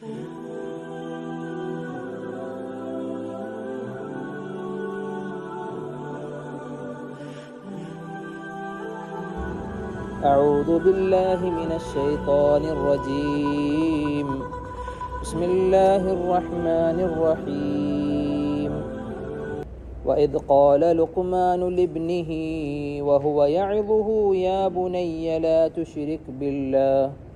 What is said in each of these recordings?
أعوذ بالله من الشيطان الرجيم. بسم الله الرحمن الرحيم. وإذ قال لقمان لابنه وهو يعظه يا بني لا تشرك بالله.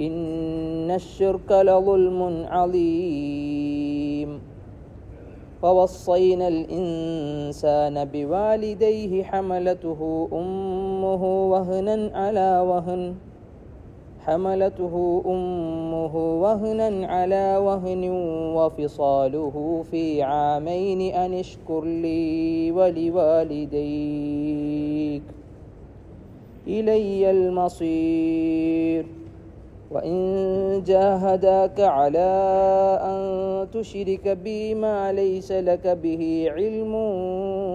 إن الشرك لظلم عظيم ووصينا الإنسان بوالديه حملته أمه وهنا على وهن. حملته أمه وهنا على وهن وفصاله في عامين أن اشكر لي ولوالديك. إلي المصير. وإن جاهداك على أن تشرك بي ما ليس لك به علم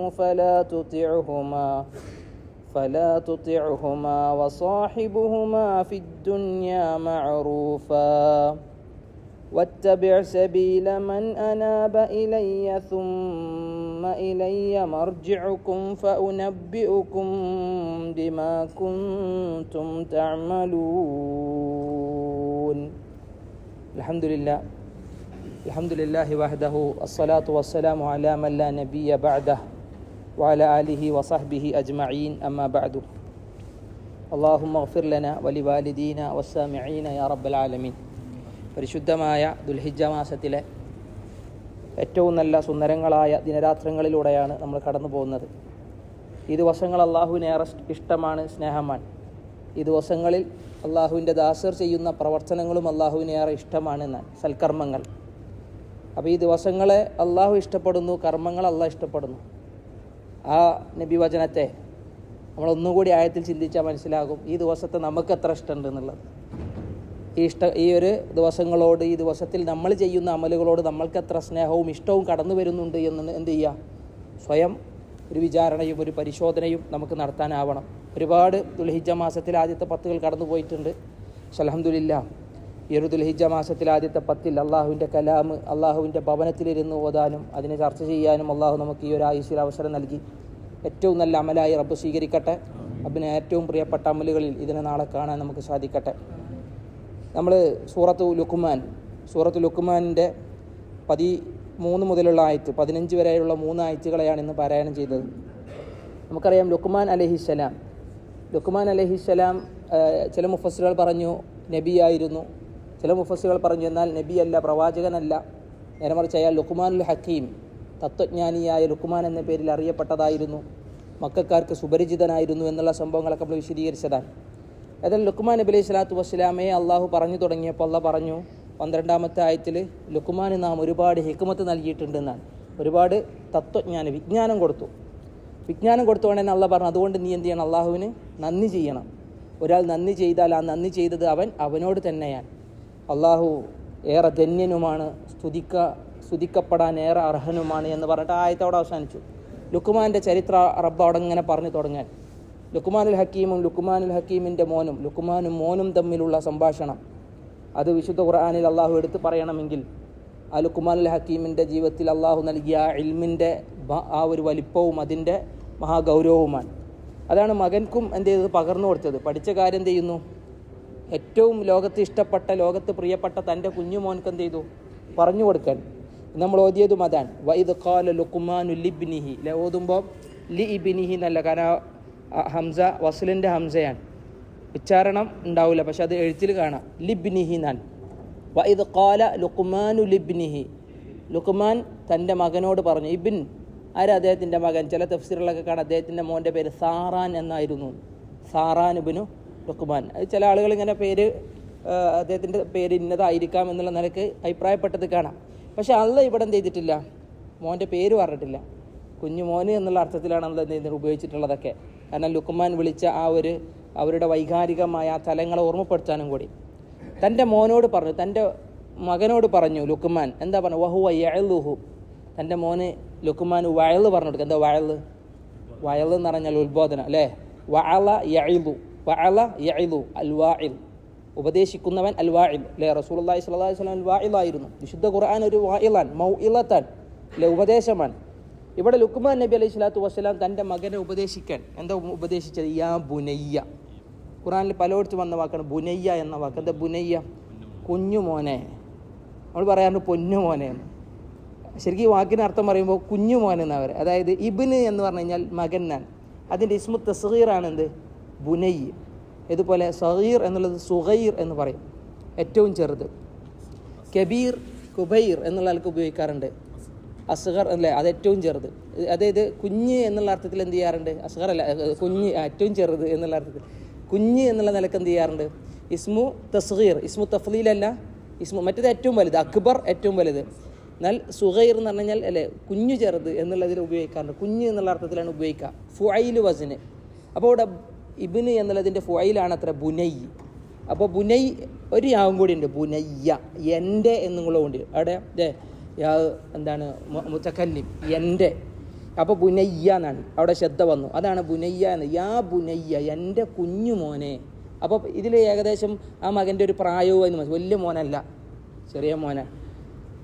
فلا تطعهما فلا تطعهما وصاحبهما في الدنيا معروفا. واتبع سبيل من أناب إلي ثم إلي مرجعكم فأنبئكم بما كنتم تعملون الحمد لله الحمد لله وحده الصلاة والسلام على من لا نبي بعده وعلى آله وصحبه أجمعين أما بعد اللهم اغفر لنا ولوالدينا والسامعين يا رب العالمين പരിശുദ്ധമായ ദുൽഹിജ മാസത്തിലെ ഏറ്റവും നല്ല സുന്ദരങ്ങളായ ദിനരാത്രങ്ങളിലൂടെയാണ് നമ്മൾ കടന്നു പോകുന്നത് ഈ ദിവസങ്ങൾ അള്ളാഹുവിന് ഏറെ ഇഷ്ടമാണ് സ്നേഹമാണ്. ഈ ദിവസങ്ങളിൽ അള്ളാഹുവിന്റെ ദാസർ ചെയ്യുന്ന പ്രവർത്തനങ്ങളും അള്ളാഹുവിന് ഏറെ ഇഷ്ടമാണ് എന്നാൽ സൽക്കർമ്മങ്ങൾ. അപ്പോൾ ഈ ദിവസങ്ങളെ അള്ളാഹു ഇഷ്ടപ്പെടുന്നു കർമ്മങ്ങൾ അള്ളാഹ് ഇഷ്ടപ്പെടുന്നു. ആ നബി വചനത്തെ നമ്മളൊന്നുകൂടി ആയത്തിൽ ചിന്തിച്ചാൽ മനസ്സിലാകും ഈ ദിവസത്തെ നമുക്ക് എത്ര ഇഷ്ടമുണ്ട് എന്നുള്ളത്. ഈ ഇഷ്ട ഈ ഒരു ദിവസങ്ങളോട് ഈ ദിവസത്തിൽ നമ്മൾ ചെയ്യുന്ന അമലുകളോട് നമ്മൾക്ക് എത്ര സ്നേഹവും ഇഷ്ടവും കടന്നു വരുന്നുണ്ട് എന്ന് എന്ത് ചെയ്യുക സ്വയം ഒരു വിചാരണയും ഒരു പരിശോധനയും നമുക്ക് നടത്താനാവണം. ഒരുപാട് ദുൽഹിജ മാസത്തിൽ ആദ്യത്തെ പത്തുകൾ കടന്നു പോയിട്ടുണ്ട്. അലഹമുല്ല ഈ ഒരു ദുൽഹിജ മാസത്തിൽ ആദ്യത്തെ പത്തിൽ അള്ളാഹുവിന്റെ കലാം അള്ളാഹുവിന്റെ ഭവനത്തിലിരുന്ന് ഓതാനും അതിനെ ചർച്ച ചെയ്യാനും അള്ളാഹു നമുക്ക് ഈ ഒരു ആയുസിൽ അവസരം നൽകി. ഏറ്റവും നല്ല അമലായി റബ്ബ് സ്വീകരിക്കട്ടെ. റബ്ബിന് ഏറ്റവും പ്രിയപ്പെട്ട അമലുകളിൽ ഇതിനെ നാളെ കാണാൻ നമുക്ക് സാധിക്കട്ടെ. നമ്മൾ സൂറത്ത് ലുക്കുമാൻ സൂറത്ത് ലുക്കുമാനിന്റെ പതി മൂന്ന് മുതലുള്ള ആയത്ത് പതിനഞ്ച് വരെയുള്ള മൂന്ന് ആയത്തുകളെയാണ് ഇന്ന് പാരായണം ചെയ്തത്. നമുക്കറിയാം ലുക്കുമാൻ അലഹിസ്സലാം. ലുക്കുമാൻ അലഹിസ്സലാം ചില മുഫസ്സുകൾ പറഞ്ഞു നബിയായിരുന്നു. ചില മുഫസ്സുകൾ പറഞ്ഞു എന്നാൽ നബിയല്ല പ്രവാചകനല്ല. നേരെ മറിച്ച് അയാൾ ലുക്കുമാനുൽ ഹക്കീം തത്വജ്ഞാനിയായ ലുക്കുമാൻ എന്ന പേരിൽ അറിയപ്പെട്ടതായിരുന്നു. മക്കാർക്ക് സുപരിചിതനായിരുന്നു എന്നുള്ള സംഭവങ്ങളൊക്കെ നമ്മൾ വിശദീകരിച്ചതാണ്. ഏതായാലും ലുക്കുമാൻ നബി അലൈഹി സ്വലാത്തു വസ്സലാമയെ അള്ളാഹു പറഞ്ഞു തുടങ്ങിയപ്പോൾ അള്ള പറഞ്ഞു പന്ത്രണ്ടാമത്തെ ആയത്തിൽ ലുക്കുമാന് നാം ഒരുപാട് ഹിക്കുമത്ത് നൽകിയിട്ടുണ്ടെന്നാണ്. ഒരുപാട് തത്വജ്ഞാനം വിജ്ഞാനം കൊടുത്തു. വിജ്ഞാനം കൊടുത്തുകൊണ്ടെന്ന് അള്ള പറഞ്ഞു അതുകൊണ്ട് നീ എന്ത് ചെയ്യണം? അള്ളാഹുവിന് നന്ദി ചെയ്യണം. ഒരാൾ നന്ദി ചെയ്താൽ ആ നന്ദി ചെയ്തത് അവൻ അവനോട് തന്നെയാണ്. അള്ളാഹു ഏറെ ധന്യനുമാണ് സ്തുതിക്ക സ്തുതിക്കപ്പെടാൻ ഏറെ അർഹനുമാണ് എന്ന് പറഞ്ഞിട്ട് ആയത്തോടെ അവസാനിച്ചു. ലുക്കുമാന്റെ ചരിത്ര റബ്ബ് അവിടെ ഇങ്ങനെ പറഞ്ഞു തുടങ്ങാൻ. ലുക്കുമാനുൽ ഹക്കീമും ലുക്കുമാനുൽ ഹക്കീമിന്റെ മോനും ലുക്കുമാനും മോനും തമ്മിലുള്ള സംഭാഷണം. അത് വിശുദ്ധ ഖുർആാനിൽ അള്ളാഹു എടുത്ത് പറയണമെങ്കിൽ ആ ലുക്കുമാനുൽ ഹക്കീമിന്റെ ജീവിതത്തിൽ അള്ളാഹു നൽകിയ ആ ഇൽമിന്റെ ആ ഒരു വലിപ്പവും അതിന്റെ മഹാഗൗരവവുമാണ്. അതാണ് മകൻക്കും എന്ത് ചെയ്തത്? പകർന്നു കൊടുത്തത്. പഠിച്ച കാര്യം എന്ത് ചെയ്യുന്നു? ഏറ്റവും ലോകത്ത് ഇഷ്ടപ്പെട്ട ലോകത്ത് പ്രിയപ്പെട്ട തന്റെ കുഞ്ഞുമോൻക്ക് എന്ത് ചെയ്തു? പറഞ്ഞു കൊടുക്കാൻ. നമ്മൾ ഓതിയതും അതാണ്. വൈദ് ഖാല ലുക്കുമാനു ലിബ്നിഹി ഓതുമ്പോൾ ലി ഇബിനിഹി എന്നല്ല. കാരണം ഹംസ വസലിന്റെ ഹംസയാണ്. ഉച്ചാരണം ഉണ്ടാവില്ല പക്ഷെ അത് എഴുത്തിൽ കാണാം. ലിബ്നിഹി നൻ വൈദ് കാല ലുക്മാനു ലിബ്നിഹി. ലുക്കുമാൻ തന്റെ മകനോട് പറഞ്ഞു ഇബിൻ ആരാ അദ്ദേഹത്തിന്റെ മകൻ? ചില തഫ്സീറുകളൊക്കെ കാണാം അദ്ദേഹത്തിന്റെ മോന്റെ പേര് സാറാൻ എന്നായിരുന്നു. സാറാൻ ഇബിനു ലുക്കുമാൻ അത് ചില ആളുകൾ ഇങ്ങനെ പേര് അദ്ദേഹത്തിന്റെ പേര് ഇന്നതായിരിക്കാം എന്നുള്ള നിലയ്ക്ക് അഭിപ്രായപ്പെട്ടത് കാണാം. പക്ഷെ അള്ള ഇവിടെ എന്ത് ചെയ്തിട്ടില്ല? മോന്റെ പേര് പറഞ്ഞിട്ടില്ല. കുഞ്ഞു മോന് എന്നുള്ള അർത്ഥത്തിലാണ് അള്ള എന്ത് ചെയ്യുന്നത് ഉപയോഗിച്ചിട്ടുള്ളതൊക്കെ. കാരണം ലുക്കുമാൻ വിളിച്ച ആ ഒരു അവരുടെ വൈകാരികമായ ആ തലങ്ങളെ ഓർമ്മപ്പെടുത്താനും കൂടി. തന്റെ മോനോട് പറഞ്ഞു തന്റെ മകനോട് പറഞ്ഞു ലുക്കുമാൻ എന്താ പറഞ്ഞു? വഹു വയലുഹു തന്റെ മോന് ലുക്കുമാൻ വയൽ പറഞ്ഞു കൊടുക്കുക. എന്താ വയൽ വയൽ എന്ന് പറഞ്ഞാൽ ഉത്ബോധന അല്ലേ? വഅല യഇലു. വഅല യഇലു അൽ ഉപദേശിക്കുന്നവൻ അൽ വാഇൽ. അല്ലേ? റസൂലുള്ളാഹി സ്വല്ലല്ലാഹി അലൈഹി സ്വലം അൽ വാഇലായിരുന്നു. വിശുദ്ധ ഖുർആൻ ഒരു വായിലാൻ മൗ ഇളത്താൻ അല്ലെ? ഉപദേശമാണ് ഇവിടെ ലുക്മാൻ നബി അലൈഹി സ്വലാത്തു വസ്സലാം തന്റെ മകനെ ഉപദേശിക്കാൻ എന്താ ഉപദേശിച്ചത്? യാ ബുനയ്യ. ഖുറാനിൽ പലയിടത്തും വന്ന വാക്കാണ് ബുനയ്യ എന്ന വാക്ക്. എന്താ ബുനയ്യ? കുഞ്ഞുമോനെ. നമ്മൾ പറയാറുണ്ട് പൊന്നു മോനെ എന്ന് ശരിക്കും ഈ വാക്കിന് അർത്ഥം പറയുമ്പോൾ കുഞ്ഞു മോൻ പറയുക അതായത് ഇബിന് എന്ന് പറഞ്ഞു കഴിഞ്ഞാൽ മകൻ ഞാൻ അതിന്റെ ഇസ്മു തസീറാണ് എന്ത്? ബുനയ്യ. ഇതുപോലെ സഹീർ എന്നുള്ളത് സുഹൈർ എന്ന് പറയും. ഏറ്റവും ചെറുത്. കബീർ കുബൈർ എന്നുള്ള ആൾക്ക് ഉപയോഗിക്കാറുണ്ട്. അസ്ഗർ അല്ലേ? അത് ഏറ്റവും ചെറുത്. അതായത് കുഞ്ഞ് എന്നുള്ള അർത്ഥത്തിൽ എന്ത് ചെയ്യാറുണ്ട്? അസ്ഗർ അല്ല കുഞ്ഞ് ഏറ്റവും ചെറുത് എന്നുള്ള അർത്ഥത്തിൽ. കുഞ്ഞ് എന്നുള്ള നിലയ്ക്ക് എന്ത് ചെയ്യാറുണ്ട്? ഇസ്മു തസ്ഹീർ ഇസ്മു തഫ്ലീലല്ല ഇസ്മു മറ്റേത് ഏറ്റവും വലുത് അക്ബർ ഏറ്റവും വലുത്. എന്നാൽ സുഹൈർ എന്ന് പറഞ്ഞു കഴിഞ്ഞാൽ അല്ലേ കുഞ്ഞു ചെറുത് എന്നുള്ളതിൽ ഉപയോഗിക്കാറുണ്ട്. കുഞ്ഞ് എന്നുള്ള അർത്ഥത്തിലാണ് ഉപയോഗിക്കുക. ഫുഐൽ വസിന്. അപ്പോൾ ഇവിടെ ഇബിന് എന്നുള്ളതിന്റെ ഫുഐലാണ് അത്ര ബുനൈ. അപ്പോൾ ബുനൈ ഒരു യാവും കൂടി ഉണ്ട്. ബുനയ്യ. എന്റെ എന്നും കൂടെ അവിടെ ദേ യാ എന്താണ് മുത്തക്കല്ലിം എന്റെ. അപ്പോൾ ബുനയ്യ എന്നാണ്. അവിടെ ശ്രദ്ധ വന്നു. അതാണ് ബുനയ്യ എന്ന്. യാ ബുനയ്യ എന്റെ കുഞ്ഞു മോനെ. അപ്പോൾ ഇതിൽ ഏകദേശം ആ മകന്റെ ഒരു പ്രായവും എന്ന് മനസ്സിലായി. വലിയ മോനല്ല. ചെറിയ മോന.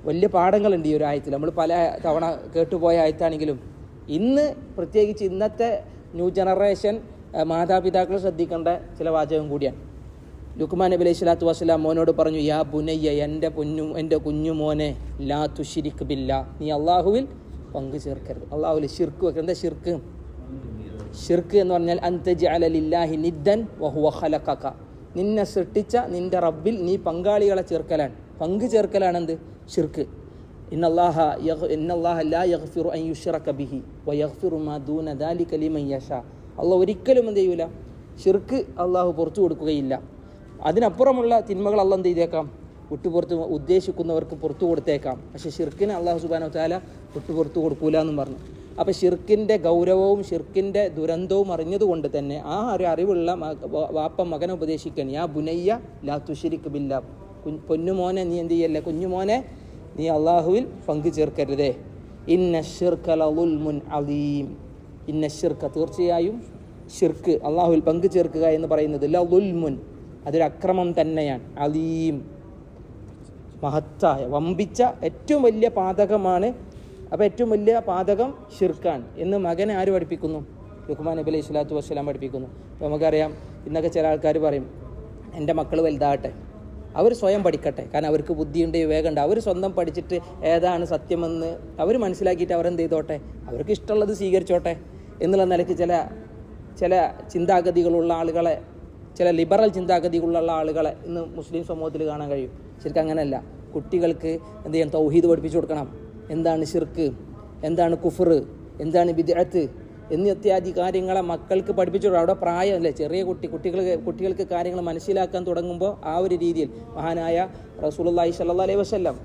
വലിയ പാഠങ്ങളുണ്ട് ഈ ഒരു ആയത്തിൽ. നമ്മൾ പല തവണ കേട്ടുപോയ ആയത്താണെങ്കിലും ഇന്ന് പ്രത്യേകിച്ച് ഇന്നത്തെ ന്യൂ ജനറേഷൻ മാതാപിതാക്കൾ ശ്രദ്ധിക്കേണ്ട ചില വാചകം കൂടിയാണ്. ലുക്മാൻ നബി അലൈഹി സ്വലാത്തു വസ്സലാം മോനോട് പറഞ്ഞു യാ ബുനയ്യ എന്റെ പൊന്നു എന്റെ കുഞ്ഞു മോനെ ലാ തുഷിരിക്ക് ബില്ല. നീ അള്ളാഹുവിൽ പങ്കു ചേർക്കരുത്. അള്ളാഹുവിൽ ഷിർക്ക് വെക്കരുത്. എന്താ ഷിർക്ക് ഷിർക്ക് എന്ന് പറഞ്ഞാൽ അന്തജ് അലലില്ലാഹി നിദ്ദൻ വഹുവ ഖലഖക. നിന്നെ സൃഷ്ടിച്ച നിന്റെ റബ്ബിൽ നീ പങ്കാളികളെ ചേർക്കലാണ്. പങ്കു ചേർക്കലാണ് എന്ത്? ഷിർക്ക് ഇന്നല്ലാഹ ലാ അൻ ബിഹി വയഗ്ഫിറു മാ ദൂന ലിമൻ അള്ളാഹ് ഒരിക്കലും എന്ത് ചെയ്യൂല? ഷിർക്ക് അള്ളാഹു പുറത്തു കൊടുക്കുകയില്ല. അതിനപ്പുറമുള്ള തിന്മകൾ അള്ള എന്ത് ചെയ്തേക്കാം? വിട്ടുപുറത്ത് ഉദ്ദേശിക്കുന്നവർക്ക് പുറത്തു കൊടുത്തേക്കാം. പക്ഷെ ഷിർക്കിന് അള്ളാഹു സുബാനോ താല വിട്ടുപുറത്തു കൊടുക്കൂല എന്നും പറഞ്ഞു. അപ്പോൾ ഷിർക്കിന്റെ ഗൗരവവും ഷിർക്കിന്റെ ദുരന്തവും അറിഞ്ഞതുകൊണ്ട് തന്നെ ആ ഒരു അറിവുള്ള വാപ്പ മകനെ ഉപദേശിക്കാൻ യാ ബുനയ്യ ലാ തുഷിരിക്ക് ബില്ല പൊന്നുമോനെ നീ എന്ത് ചെയ്യല്ലേ? കുഞ്ഞുമോനെ നീ അള്ളാഹുവിൽ പങ്കു ചേർക്കരുതേ. ഇന്ന ഷിർക്കലുൽമുൻ അലീം ഇന്ന ഷിർക്ക തീർച്ചയായും ഷിർക്ക് അള്ളാഹുവിൽ പങ്കു ചേർക്കുക എന്ന് പറയുന്നത് ലുൽമുൻ അതൊരു അക്രമം തന്നെയാണ്. അലീം. മഹത്തായ വമ്പിച്ച ഏറ്റവും വലിയ പാതകമാണ്. അപ്പോൾ ഏറ്റവും വലിയ പാതകം ഷിർക്കാൻ എന്ന് മകനെ ആര് പഠിപ്പിക്കുന്നു? ലുഹ്മാൻ നബി അലൈഹി സ്വലാത്തു വസ്സലാം പഠിപ്പിക്കുന്നു. അപ്പോൾ നമുക്കറിയാം ഇന്നൊക്കെ ചില ആൾക്കാർ പറയും എന്റെ മക്കൾ വലുതാകട്ടെ. അവർ സ്വയം പഠിക്കട്ടെ. കാരണം അവർക്ക് ബുദ്ധിയുണ്ട് വിവേകമുണ്ട്. അവർ സ്വന്തം പഠിച്ചിട്ട് ഏതാണ് സത്യമെന്ന് അവർ മനസ്സിലാക്കിയിട്ട് അവരെന്ത് ചെയ്തോട്ടെ? അവർക്ക് ഇഷ്ടമുള്ളത് സ്വീകരിച്ചോട്ടെ. എന്നുള്ള നിലയ്ക്ക് ചില ചില ചിന്താഗതികളുള്ള ആളുകളെ ചില ലിബറൽ ചിന്താഗതികളുള്ള ആളുകളെ ഇന്ന് മുസ്ലിം സമൂഹത്തിൽ കാണാൻ കഴിയും. ശരിക്കും അങ്ങനെയല്ല. കുട്ടികൾക്ക് എന്ത് ചെയ്യാം തൗഹീദ് പഠിപ്പിച്ചു കൊടുക്കണം. എന്താണ് ഷിർക്ക് എന്താണ് കുഫർ? എന്താണ് ബിദ്അത്ത്? എന്നീ ഇത്യാദി കാര്യങ്ങളെ മക്കൾക്ക് പഠിപ്പിച്ചു അവിടെ പ്രായമല്ലേ? ചെറിയ കുട്ടി കുട്ടികൾ കുട്ടികൾക്ക് കാര്യങ്ങൾ മനസ്സിലാക്കാൻ തുടങ്ങുമ്പോൾ ആ ഒരു രീതിയിൽ മഹാനായ റസൂലി സല്ലാ അലൈഹി വസല്ലം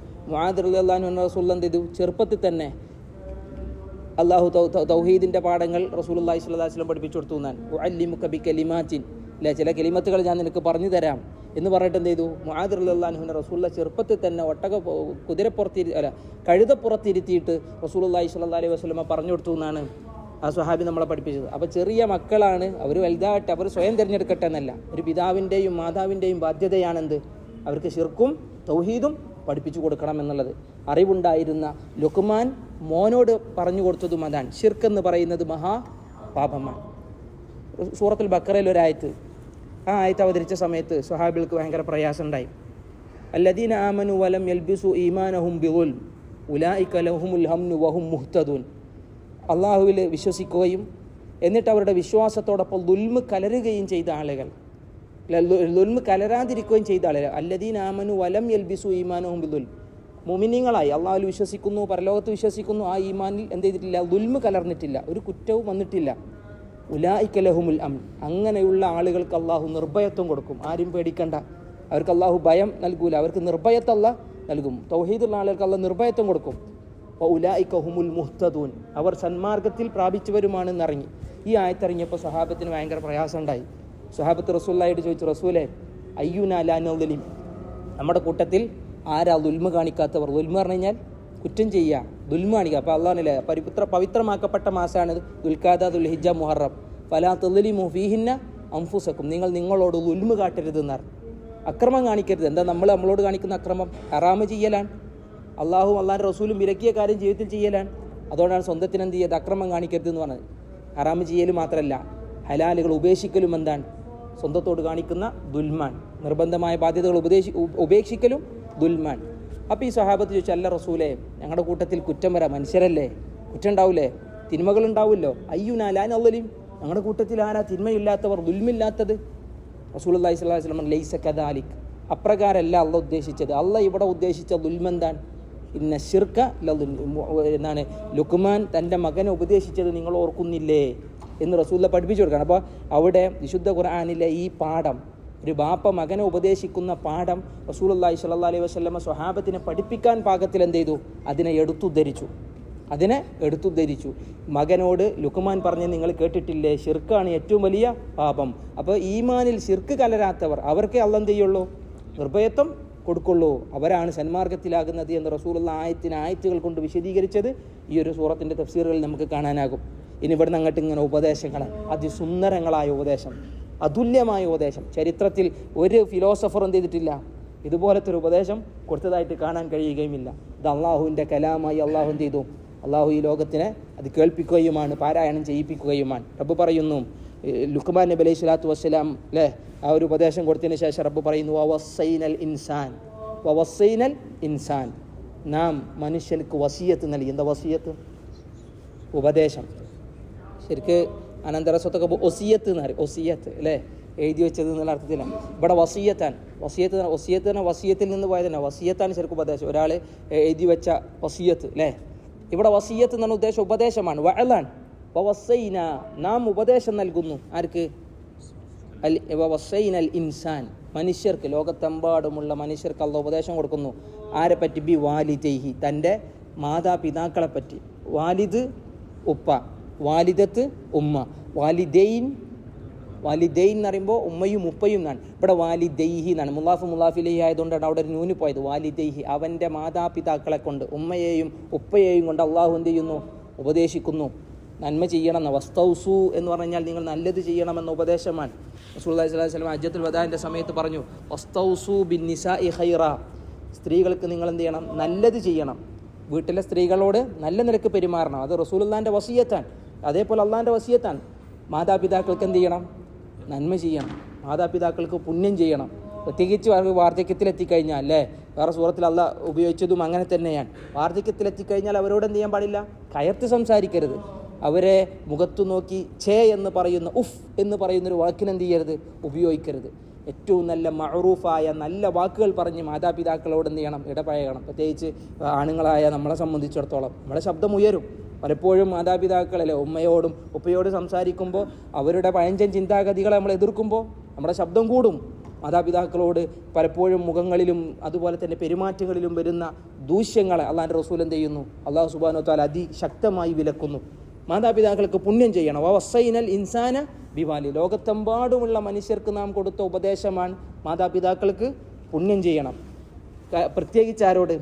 അൻഹു റസൂൽ എന്ത് ചെയ്തു? ചെറുപ്പത്തിൽ തന്നെ അള്ളാഹു തൗ- തൗ- തൗഹീദിന്റെ പാഠങ്ങൾ റസൂൽ അള്ളാഹി അലൈഹി വസല്ലം പഠിപ്പിച്ചു കൊടുത്തു എന്നാൽ ഉഅല്ലിമുക ബി കലിമാത്തിൻ അല്ലേ ചില കലിമത്തുകൾ ഞാൻ നിനക്ക് പറഞ്ഞു തരാം. എന്ന് പറഞ്ഞിട്ട് എന്ത് ചെയ്തു? മുആദ് റസൂള്ള ചെറുപ്പത്തിൽ തന്നെ ഒട്ടക കുതിരപ്പുറത്തി അല്ല കഴുതപ്പുറത്തിരുത്തിയിട്ട് റസൂലുള്ളാഹി സ്വല്ലല്ലാഹി അലൈഹി വസ്ലമ പറഞ്ഞു കൊടുത്തു എന്നാണ് ആ സ്വഹാബി നമ്മളെ പഠിപ്പിച്ചത്. അപ്പോൾ ചെറിയ മക്കളാണ് അവർ വലുതായിട്ട് അവർ സ്വയം തിരഞ്ഞെടുക്കട്ടെ എന്നല്ല. ഒരു പിതാവിന്റെയും മാതാവിന്റെയും ബാധ്യതയാണെന്ത്? അവർക്ക് ശിർക്കും തൗഹീദും പഠിപ്പിച്ചു കൊടുക്കണം എന്നുള്ളത്. അറിവുണ്ടായിരുന്ന ലുക്മാൻ മോനോട് പറഞ്ഞു കൊടുത്തതും അതാണ്. ഷിർക്ക് എന്ന് പറയുന്നത് മഹാ പാപമാണ്. സൂറത്തുൽ ബക്കറയിൽ ഒരായത്ത് ആ ആയത്ത് അവതരിച്ച സമയത്ത് സ്വഹാബികൾക്ക് ഭയങ്കര പ്രയാസം ഉണ്ടായി അല്ലദീന ആമനു വലം യൽബിസു ഈമാനഹും ബിഗുൽ ഉലായിക ലഹുമുൽ ഹംനു വഹും മുഹ്തദൂൻ. അള്ളാഹുവിൽ വിശ്വസിക്കുകയും എന്നിട്ട് അവരുടെ വിശ്വാസത്തോടൊപ്പം ദുൽമ് കലരുകയും ചെയ്ത ആളുകൾ. ദുൽമ് കലരാതിരിക്കുകയും ചെയ്ത ആളുകൾ. അല്ലദീൻ ആമനു വലം യൽബിസു ഈമാനഹും ബിദുൽ മുമിനിങ്ങളായി. അള്ളാഹുൽ വിശ്വസിക്കുന്നു പരലോകത്ത് വിശ്വസിക്കുന്നു ആ ഈമാനിൽ എന്ത് ചെയ്തിട്ടില്ല ദുൽമ് കലർന്നിട്ടില്ല ഒരു കുറ്റവും വന്നിട്ടില്ല. ഉലായിക്കലഹുമുൽ അം അങ്ങനെയുള്ള ആളുകൾക്ക് അള്ളാഹു നിർഭയത്വം കൊടുക്കും. ആരും പേടിക്കണ്ട. അവർക്ക് അള്ളാഹു ഭയം നൽകൂല. അവർക്ക് നിർഭയത്തല്ല നൽകും. തൗഹീദുള്ള ആളുകൾക്ക് അള്ളാഹ് നിർഭയത്വം കൊടുക്കും. ഉലായിക്കഹുമുൽ മുഹ്തദൂൻ. അവർ സന്മാർഗത്തിൽ പ്രാപിച്ചവരുമാണെന്നറിഞ്ഞ്. ഈ ആയത്തിറങ്ങിയപ്പോൾ സഹാബത്തിന് ഭയങ്കര പ്രയാസം ഉണ്ടായി സഹാബത്ത് റസൂല്ലായിട്ട് ചോദിച്ചു റസൂലെ അയ്യുന ലാനലിം നമ്മുടെ കൂട്ടത്തിൽ ആരാ ദുൽമ കാണിക്കാത്തവർ? ദുൽമ പറഞ്ഞു കഴിഞ്ഞാൽ കുറ്റം ചെയ്യുക ദുൽമാണിക അപ്പോൾ അള്ളാഹനില്ലേ പരിപുത്ര പവിത്രമാക്കപ്പെട്ട മാസമാണ് ദുൽഖാദ ദുൽഹിജ മുഹറം. ഫലാ തുലി മുഫീഹിന്ന അംഫുസക്കും. നിങ്ങൾ നിങ്ങളോട് ഉൽമ കാട്ടരുത് എന്നാർ അക്രമം കാണിക്കരുത്. എന്താ നമ്മൾ നമ്മളോട് കാണിക്കുന്ന അക്രമം? ഹറാമ് ചെയ്യലാണ്. അള്ളാഹു അള്ളാഹിന്റെ റസൂലും വിലക്കിയ കാര്യം ജീവിതത്തിൽ ചെയ്യലാണ്. അതുകൊണ്ടാണ് സ്വന്തത്തിന് എന്ത് ചെയ്യത് അക്രമം കാണിക്കരുത് എന്ന് പറഞ്ഞത്. ഹറാമ് ചെയ്യൽ മാത്രമല്ല ഹലാലുകൾ ഉപേക്ഷിക്കലും എന്താണ്? സ്വന്തത്തോട് കാണിക്കുന്ന ദുൽമാൻ. നിർബന്ധമായ ബാധ്യതകൾ ഉപദേശി ഉപേക്ഷിക്കലും ദുൽമാൻ. അപ്പോൾ ഈ സഹാബത്ത് ചോദിച്ചു അല്ല റസൂലേ ഞങ്ങളുടെ കൂട്ടത്തിൽ കുറ്റം വരാം. മനുഷ്യരല്ലേ? കുറ്റം ഉണ്ടാവില്ലേ തിന്മകൾ ഉണ്ടാവുമല്ലോ? അയ്യുനാ ലാൻ അള്ളലിം. ഞങ്ങളുടെ കൂട്ടത്തിൽ ആരാ തിന്മയില്ലാത്തവർ ദുൽമില്ലാത്തത്? റസൂൽ അള്ളഹി സ്വലാഹു ലൈസ കദാലിക്. അപ്രകാരമല്ല അല്ല ഉദ്ദേശിച്ചത്. അല്ല ഇവിടെ ഉദ്ദേശിച്ച ദുൽമെന്താണ്? ഇന്ന ഷിർക്ക എന്നാണ് ലുക്മാൻ തന്റെ മകനെ ഉപദേശിച്ചത് നിങ്ങൾ ഓർക്കുന്നില്ലേ? എന്ന് റസൂല്ല പഠിപ്പിച്ചു കൊടുക്കണം അപ്പോൾ അവിടെ വിശുദ്ധ ഖുർആാനിലെ ഈ പാഠം ഒരു ബാപ്പ മകനെ ഉപദേശിക്കുന്ന പാഠം റസൂൽ അള്ളാഹി സ്വല്ലാ അലൈഹി വസ്ലമ സ്വഹാബത്തിനെ പഠിപ്പിക്കാൻ പാകത്തിൽ എന്ത് ചെയ്തു? അതിനെ എടുത്തുദ്ധരിച്ചു. അതിനെ എടുത്തുദ്ധരിച്ചു. മകനോട് ലുക്കുമാൻ പറഞ്ഞ് നിങ്ങൾ കേട്ടിട്ടില്ലേ? ഷിർക്കാണ് ഏറ്റവും വലിയ പാപം. അപ്പോൾ ഈമാനിൽ ഷിർക്ക് കലരാത്തവർ അവർക്കേ അള്ളം ചെയ്യുള്ളൂ? നിർഭയത്വം കൊടുക്കുള്ളൂ. അവരാണ് സന്മാർഗത്തിലാകുന്നത് എന്ന് റസൂലുള്ള ആയത്തിന് ആയത്തുകൾ കൊണ്ട് വിശദീകരിച്ചത് ഈ ഒരു സൂറത്തിന്റെ തഫ്സീറുകളിൽ നമുക്ക് കാണാനാകും. ഇനി ഇവിടുന്ന് അങ്ങോട്ട് ഇങ്ങനെ ഉപദേശങ്ങൾ അതിസുന്ദരങ്ങളായ ഉപദേശം. അതുല്യമായ ഉപദേശം. ചരിത്രത്തിൽ ഒരു ഫിലോസഫർ എന്ത് ചെയ്തിട്ടില്ല? ഇതുപോലത്തെ ഒരു ഉപദേശം കൊടുത്തതായിട്ട് കാണാൻ കഴിയുകയുമില്ല. ഇത് അള്ളാഹുവിന്റെ കലാമായി അള്ളാഹു എന്ത് ചെയ്തു? അള്ളാഹു ഈ ലോകത്തിനെ അത് കേൾപ്പിക്കുകയുമാണ് പാരായണം ചെയ്യിപ്പിക്കുകയുമാണ്. റബ്ബ് പറയുന്നു ലുക്മാൻ നബി അലൈഹി സ്വലാത്തു വസ്സലാം അല്ലേ ആ ഒരു ഉപദേശം കൊടുത്തതിന് ശേഷം റബ്ബ് പറയുന്നു വവസൈനൽ ഇൻസാൻ വവസൈനൽ ഇൻസാൻ. നാം മനുഷ്യർക്ക് വസീയത്ത് നൽകി. എന്താ വസീയത്ത്? ഉപദേശം. ശരിക്ക് അനന്തര സ്വത്തൊക്കെ ഒസിയത്ത് എന്ന് പറയും. ഒസിയത്ത് അല്ലേ? എഴുതി വെച്ചത് എന്നുള്ള അർത്ഥത്തിലാണ് ഇവിടെ വസീയത്താൻ. വസീയത്ത് വസീയത്ത് പറഞ്ഞാൽ വസീയത്തിൽ നിന്ന് പോയതന്നെ. വസീയത്താണ് ശരിക്കും ഉപദേശം. ഒരാൾ എഴുതി വെച്ച വസീയത്ത് അല്ലേ? ഇവിടെ വസീയത്ത് എന്ന് പറഞ്ഞ ഉദ്ദേശം ഉപദേശമാണ്. വഴലാണ് വസൈന നാം ഉപദേശം നൽകുന്നു. ആർക്ക്? അൽ അൽ ഇൻസാൻ. മനുഷ്യർക്ക് ലോകത്തെമ്പാടുമുള്ള മനുഷ്യർക്ക് അള്ള ഉപദേശം കൊടുക്കുന്നു. ആരെ പറ്റി ബി വാലിദൈഹി. തന്റെ മാതാപിതാക്കളെ പറ്റി വാലിദ് ഉപ്പ. വാലിദത്ത് ഉമ്മ. വാലിദൈൻ വാലിദൈൻ എന്ന് പറയുമ്പോൾ ഉമ്മയും ഉപ്പയും എന്നാണ്. ഇവിടെ വാലിദൈഹി എന്നാണ്. മുല്ലാഫ് മുല്ലാഫിലഹി ആയതുകൊണ്ടാണ് അവിടെ ഒരു ന്യൂന് പോയത്. വാലിദൈഹി അവന്റെ മാതാപിതാക്കളെ കൊണ്ട് ഉമ്മയെയും ഉപ്പയെയും കൊണ്ട് അള്ളാഹു എന്ത് ചെയ്യുന്നു? ഉപദേശിക്കുന്നു. നന്മ ചെയ്യണം എന്ന് വസ്തൗസു എന്ന് പറഞ്ഞാൽ നിങ്ങൾ നല്ലത് ചെയ്യണമെന്ന ഉപദേശമാണ്. റസൂൽ സ്വലാഹി സ്വലം അജ്ജത്തുൽ വദാന്റെ സമയത്ത് പറഞ്ഞു വസ്തൗസു ബിൻ നിസാ ഇ ഹൈറ സ്ത്രീകൾക്ക് നിങ്ങൾ എന്ത് ചെയ്യണം? നല്ലത് ചെയ്യണം. വീട്ടിലെ സ്ത്രീകളോട് നല്ല നിലയ്ക്ക് പെരുമാറണം. അത് റസൂലുള്ളാന്റെ വസീയത്താണ്. അതേപോലെ അള്ളാന്റെ വസീയത്താണ്. മാതാപിതാക്കൾക്ക് എന്ത് ചെയ്യണം? നന്മ ചെയ്യണം. മാതാപിതാക്കൾക്ക് പുണ്യം ചെയ്യണം. പ്രത്യേകിച്ച് വാർദ്ധക്യത്തിലെത്തിക്കഴിഞ്ഞാൽ അല്ലേ? വേറെ സൂറത്തിൽ അല്ല ഉപയോഗിച്ചതും അങ്ങനെ തന്നെയാണ്. വാർദ്ധക്യത്തിലെത്തിക്കഴിഞ്ഞാൽ അവരോട് എന്ത് ചെയ്യാൻ പാടില്ല? കയർത്ത് സംസാരിക്കരുത്. അവരെ മുഖത്തു നോക്കി ഛേ എന്ന് പറയുന്ന ഉഫ് എന്ന് പറയുന്നൊരു വാക്കിനെന്ത് ചെയ്യരുത്? ഉപയോഗിക്കരുത്. ഏറ്റവും നല്ല മഹറൂഫായ നല്ല വാക്കുകൾ പറഞ്ഞ് മാതാപിതാക്കളോട് എന്ത് ചെയ്യണം? ഇടപഴകണം. പ്രത്യേകിച്ച് ആണുങ്ങളായ നമ്മളെ സംബന്ധിച്ചിടത്തോളം. നമ്മുടെ ശബ്ദം ഉയരും. പലപ്പോഴും മാതാപിതാക്കളല്ലേ ഉമ്മയോടും ഉപ്പയോടും സംസാരിക്കുമ്പോൾ അവരുടെ പഴഞ്ചൻ ചിന്താഗതികളെ നമ്മൾ എതിർക്കുമ്പോൾ നമ്മുടെ ശബ്ദം കൂടും. മാതാപിതാക്കളോട് പലപ്പോഴും മുഖങ്ങളിലും അതുപോലെ തന്നെ പെരുമാറ്റങ്ങളിലും വരുന്ന ദൂഷ്യങ്ങളെ അള്ളാന്റെ റസൂൽ എന്ത് ചെയ്യുന്നു? അള്ളാഹു സുബാനോ താൽ അതിശക്തമായി വിലക്കുന്നു. മാതാപിതാക്കൾക്ക് പുണ്യം ചെയ്യണം. വസൈനൽ ഇൻസാന ബിവാലി ലോകത്തെമ്പാടുമുള്ള മനുഷ്യർക്ക് നാം കൊടുത്ത ഉപദേശമാണ് മാതാപിതാക്കൾക്ക് പുണ്യം ചെയ്യണം. പ്രത്യേകിച്ച് ആരോട്?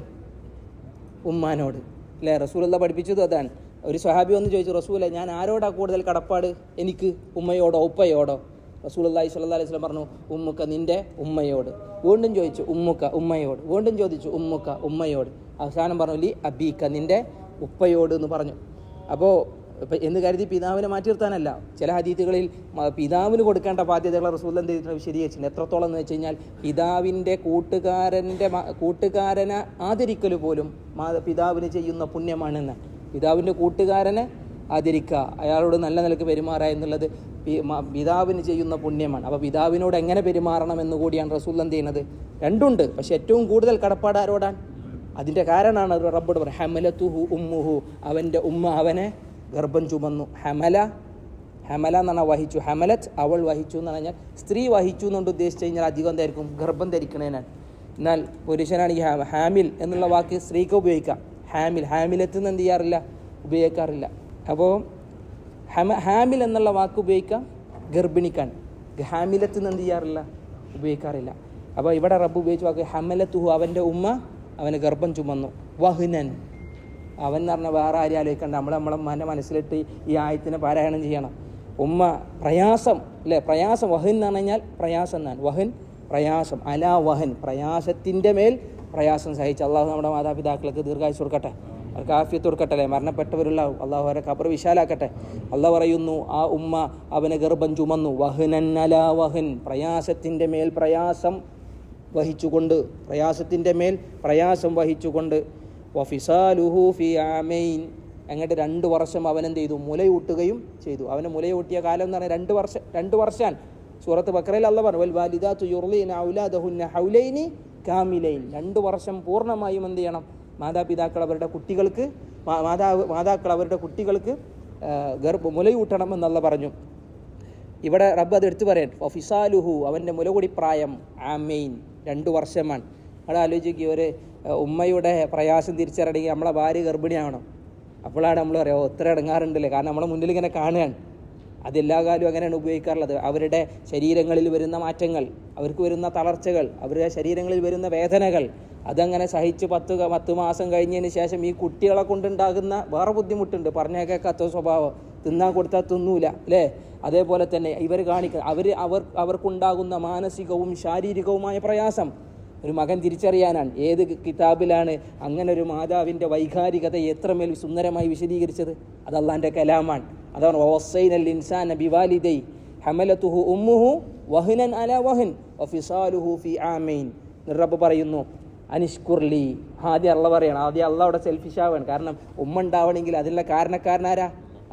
ഉമ്മാനോട്. അല്ലേ? റസൂലുള്ള പഠിപ്പിച്ചത് അതാണ്. ഒരു സ്വഹാബി ഒന്ന് ചോദിച്ചു റസൂലെ ഞാൻ ആരോടാ കൂടുതൽ കടപ്പാട്? എനിക്ക് ഉമ്മയോടോ ഉപ്പയോടോ? റസൂൽ അള്ളാഹി സ്വല്ലാ അലൈഹി സ്വലം പറഞ്ഞു ഉമ്മുക്ക നിന്റെ ഉമ്മയോട്. വീണ്ടും ചോദിച്ചു ഉമ്മുക്ക ഉമ്മയോട്? വീണ്ടും ചോദിച്ചു ഉമ്മുക്ക ഉമ്മയോട്. അവസാനം പറഞ്ഞു ലി അബീക്ക നിന്റെ ഉപ്പയോട് എന്ന് പറഞ്ഞു. അപ്പോൾ ഇപ്പം എന്ന് കരുതി പിതാവിനെ മാറ്റി നിർത്താനല്ല. ചില ഹദീത്തുകളിൽ മ- പിതാവിന് കൊടുക്കേണ്ട ബാധ്യതകൾ റസൂൽ എന്ത് വിശദീകരിച്ചിട്ടുണ്ട്. എത്രത്തോളം എന്ന് വെച്ച് കഴിഞ്ഞാൽ പിതാവിന്റെ കൂട്ടുകാരന്റെ കൂട്ടുകാരനെ ആദരിക്കൽ പോലും പിതാവിന് ചെയ്യുന്ന പുണ്യമാണെന്ന്. പിതാവിന്റെ കൂട്ടുകാരനെ ആദരിക്കുക. അയാളോട് നല്ല നിലയ്ക്ക് പെരുമാറുക എന്നുള്ളത് പിതാവിന് ചെയ്യുന്ന പുണ്യമാണ്. അപ്പോൾ പിതാവിനോട് എങ്ങനെ പെരുമാറണം എന്ന് കൂടിയാണ് റസൂൽ എന്ത് ചെയ്യുന്നത്? രണ്ടുണ്ട്. പക്ഷെ ഏറ്റവും കൂടുതൽ കടപ്പാട് ആരോടാണ്? അതിന്റെ കാരണമാണ് റബ്ബോട് റബ്ബോട് പറയുന്നത്. ഹമലത്തുഹു ഉമ്മുഹു. അവന്റെ ഉമ്മ അവനെ ഗർഭം ചുമന്നു. ഹമല ഹമല എന്നാണ് വഹിച്ചു. ഹമലത്ത് അവൾ വഹിച്ചു എന്ന് പറഞ്ഞാൽ സ്ത്രീ വഹിച്ചു എന്നുകൊണ്ട് ഉദ്ദേശിച്ചു കഴിഞ്ഞാൽ അധികം എന്തായിരിക്കും? ഗർഭം ധരിക്കണേനാണ്. എന്നാൽ പുരുഷനാണ് ഈ ഹാമിൽ എന്നുള്ള വാക്ക് സ്ത്രീക്ക് ഉപയോഗിക്കാം. ഹാമിൽ ഹാമിലത്ത് എന്ത് ചെയ്യാറില്ല? ഉപയോഗിക്കാറില്ല. അപ്പോൾ ഹമ ഹാമിൽ എന്നുള്ള വാക്ക് ഉപയോഗിക്കാം ഗർഭിണിക്കാണ്. ഹാമിലത്ത് എന്ത് ചെയ്യാറില്ല? ഉപയോഗിക്കാറില്ല. അപ്പോൾ ഇവിടെ റബ്ബ് ഉപയോഗിച്ച വാക്ക് ഹമലത്തുഹു അവന്റെ ഉമ്മ അവന് ഗർഭം ചുമന്നു. വഹ്നൻ. അവൻ എന്ന് പറഞ്ഞാൽ വേറെ ആരും ആലോചിക്കണ്ട. നമ്മൾ നമ്മളെ മന മനസ്സിലിട്ട് ഈ ആയത്തിനെ പാരായണം ചെയ്യണം. ഉമ്മ പ്രയാസം അല്ലേ? പ്രയാസം വഹൻ എന്ന് പറഞ്ഞു കഴിഞ്ഞാൽ പ്രയാസം എന്നാണ്. വഹൻ പ്രയാസം. അല വഹൻ പ്രയാസത്തിന്റെ മേൽ പ്രയാസം സഹിച്ച് അള്ളാഹു നമ്മുടെ മാതാപിതാക്കൾക്ക് ദീർഘായുസ് കൊടുക്കട്ടെ. അവർക്ക് ആഫിയത്ത് കൊടുക്കട്ടെ മരണപ്പെട്ടവരുള്ള അള്ളാഹു അവരെ ഖബർ വിശാലാക്കട്ടെ. അള്ളാഹ് പറയുന്നു ആ ഉമ്മ അവനെ ഗർഭം ചുമന്നു. വഹനൻ അലാ വഹൻ. പ്രയാസത്തിന്റെ മേൽ പ്രയാസം വഹിച്ചുകൊണ്ട് പ്രയാസത്തിന്റെ മേൽ പ്രയാസം വഹിച്ചുകൊണ്ട് വഫിസാലുഹു അങ്ങോട്ട് രണ്ട് വർഷം അവൻ എന്ത് ചെയ്തു? മുലയൂട്ടുകയും ചെയ്തു. അവന് മുലയൂട്ടിയ കാലം എന്ന് പറഞ്ഞാൽ രണ്ട് വർഷം രണ്ട് വർഷാൻ. സൂറത്ത് ബക്രയിൽ അല്ല പറഞ്ഞു വൽ വാലിദാത്തു യുർലീന ഔലാദഹുന്ന ഹൗലൈനി കാമിലൈൻ രണ്ട് വർഷം പൂർണമായും എന്ത് ചെയ്യണം? മാതാപിതാക്കൾ അവരുടെ കുട്ടികൾക്ക് മാതാവ് മാതാക്കൾ അവരുടെ കുട്ടികൾക്ക് ഗർഭ മുലയൂട്ടണം എന്നുള്ള പറഞ്ഞു. ഇവിടെ റബ്ബ് അത് എടുത്തു പറയാൻ ഫിസാലുഹു അവന്റെ മുലകുടി പ്രായം ആമെയിൻ രണ്ട് വർഷമാണ്. അവിടെ ആലോചിക്കുക ഒരു ഉമ്മയുടെ പ്രയാസം തിരിച്ചറിയണമെങ്കിൽ നമ്മളെ ഭാര്യ ഗർഭിണിയാവണം. അപ്പോഴാണ് നമ്മൾ പറയുക ഒത്തിരി ഇടങ്ങാറുണ്ടല്ലേ? കാരണം നമ്മളെ മുന്നിൽ ഇങ്ങനെ കാണുകയാണ്. അതെല്ലാ കാലവും അങ്ങനെയാണ് ഉപയോഗിക്കാറുള്ളത്. അവരുടെ ശരീരങ്ങളിൽ വരുന്ന മാറ്റങ്ങൾ അവർക്ക് വരുന്ന തളർച്ചകൾ അവരുടെ ശരീരങ്ങളിൽ വരുന്ന വേദനകൾ അതങ്ങനെ സഹിച്ച് പത്ത് പത്ത് മാസം കഴിഞ്ഞതിന് ശേഷം ഈ കുട്ടികളെ കൊണ്ടുണ്ടാകുന്ന വേറെ ബുദ്ധിമുട്ടുണ്ട്. പറഞ്ഞാൽ കേൾക്കാത്ത സ്വഭാവം. തിന്നാൻ കൊടുത്താൽ തിന്നൂല അല്ലേ? അതേപോലെ തന്നെ ഇവർ കാണിക്കുക അവർ അവർ അവർക്കുണ്ടാകുന്ന മാനസികവും ശാരീരികവുമായ പ്രയാസം ഒരു മകൻ തിരിച്ചറിയാനാണ്. ഏത് കിതാബിലാണ് അങ്ങനെ ഒരു മാതാവിന്റെ വൈകാരികത എത്രമേൽ സുന്ദരമായി വിശദീകരിച്ചത്? അത് അള്ളാന്റെ കലാമാണ്. അതാണ് ഓസൈനൽ ഇൻസാൻ ബിവാലിദൈ ഹമലത്തുഹു ഉമ്മുഹു വഹുനൻ അല വഹുൻ വഫിസാലുഹു ഫി ആമൈൻ. റബ്ബ് പറയുന്നു അനിഷ്കുർലി ആദ്യം അള്ള പറയണം. ആദ്യം അള്ള അവിടെ സെൽഫിഷാവാണ് കാരണം ഉമ്മ ഉണ്ടാവണമെങ്കിൽ അതിനുള്ള കാരണക്കാരനാരാ?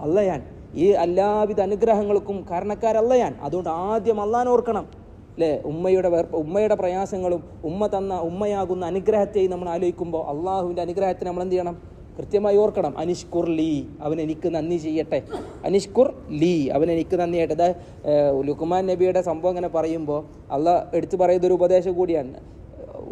അള്ളയാൻ ഈ എല്ലാവിധ അനുഗ്രഹങ്ങൾക്കും കാരണക്കാരല്ലയാൻ അതുകൊണ്ട് ആദ്യം അള്ളാൻ ഓർക്കണം. അല്ലേ ഉമ്മയുടെ ഉമ്മയുടെ പ്രയാസങ്ങളും ഉമ്മ തന്ന ഉമ്മയാകുന്ന അനുഗ്രഹത്തെയും നമ്മൾ ആലോചിക്കുമ്പോൾ അള്ളാഹുവിന്റെ അനുഗ്രഹത്തെ നമ്മൾ എന്ത് ചെയ്യണം? കൃത്യമായി ഓർക്കണം. അനിഷ്കുർ ലീ അവൻ എനിക്ക് നന്ദി ചെയ്യട്ടെ. അനിഷ്കുർ ലീ അവൻ എനിക്ക് നന്ദി ചെയ്യട്ടെ. ഇത് ലുക്കുമാൻ നബിയുടെ സംഭവം ഇങ്ങനെ പറയുമ്പോൾ അള്ളാഹ് എടുത്തു പറയുന്ന ഒരു ഉപദേശം കൂടിയാണ്.